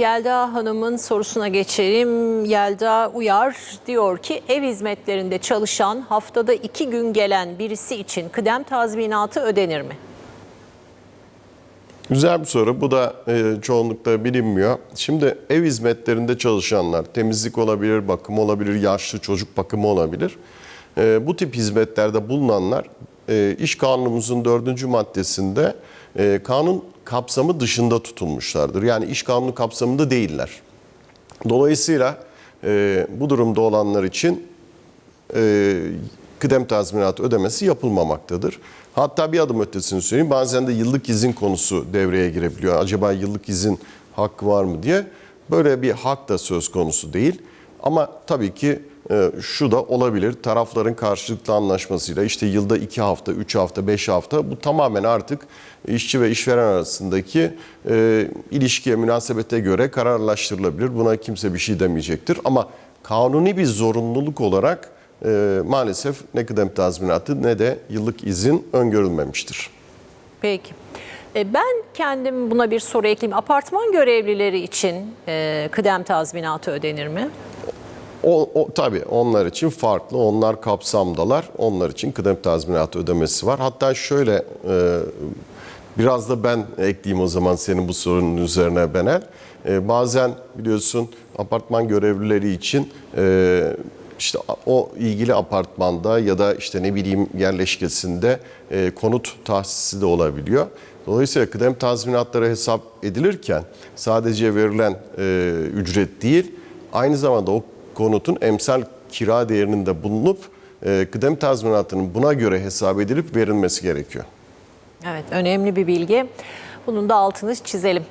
Yelda Hanım'ın sorusuna geçelim. Yelda Uyar diyor ki ev hizmetlerinde çalışan haftada iki gün gelen birisi için kıdem tazminatı ödenir mi? Güzel bir soru. Bu da e, çoğunlukla bilinmiyor. Şimdi ev hizmetlerinde çalışanlar, temizlik olabilir, bakım olabilir, yaşlı çocuk bakımı olabilir. E, bu tip hizmetlerde bulunanlar e, iş kanunumuzun dördüncü maddesinde e, kanun kapsamı dışında tutulmuşlardır. Yani iş kanunu kapsamında değiller. Dolayısıyla e, bu durumda olanlar için e, kıdem tazminatı ödemesi yapılmamaktadır. Hatta bir adım ötesini söyleyeyim. Bazen de yıllık izin konusu devreye girebiliyor. Acaba yıllık izin hakkı var mı diye. Böyle bir hak da söz konusu değil. Ama tabii ki şu da olabilir. Tarafların karşılıklı anlaşmasıyla işte yılda 2 hafta, 3 hafta, 5 hafta bu tamamen artık işçi ve işveren arasındaki e, ilişkiye, münasebete göre kararlaştırılabilir. Buna kimse bir şey demeyecektir. Ama kanuni bir zorunluluk olarak e, maalesef ne kıdem tazminatı ne de yıllık izin öngörülmemiştir. Peki. E, Ben kendim buna bir soru ekleyeyim. Apartman görevlileri için e, kıdem tazminatı ödenir mi? O, o tabii onlar için farklı, onlar kapsamdalar. Onlar için kıdem tazminatı ödemesi var. Hatta şöyle e, biraz da ben ekleyeyim o zaman senin bu sorunun üzerine Benel. E, bazen biliyorsun apartman görevlileri için e, işte o ilgili apartmanda ya da işte ne bileyim yerleşkesinde e, konut tahsisi de olabiliyor. Dolayısıyla kıdem tazminatları hesap edilirken sadece verilen e, ücret değil, aynı zamanda o konutun emsal kira değerinin de bulunup e, kıdem tazminatının buna göre hesap edilip verilmesi gerekiyor. Evet, önemli bir bilgi. Bunun da altını çizelim.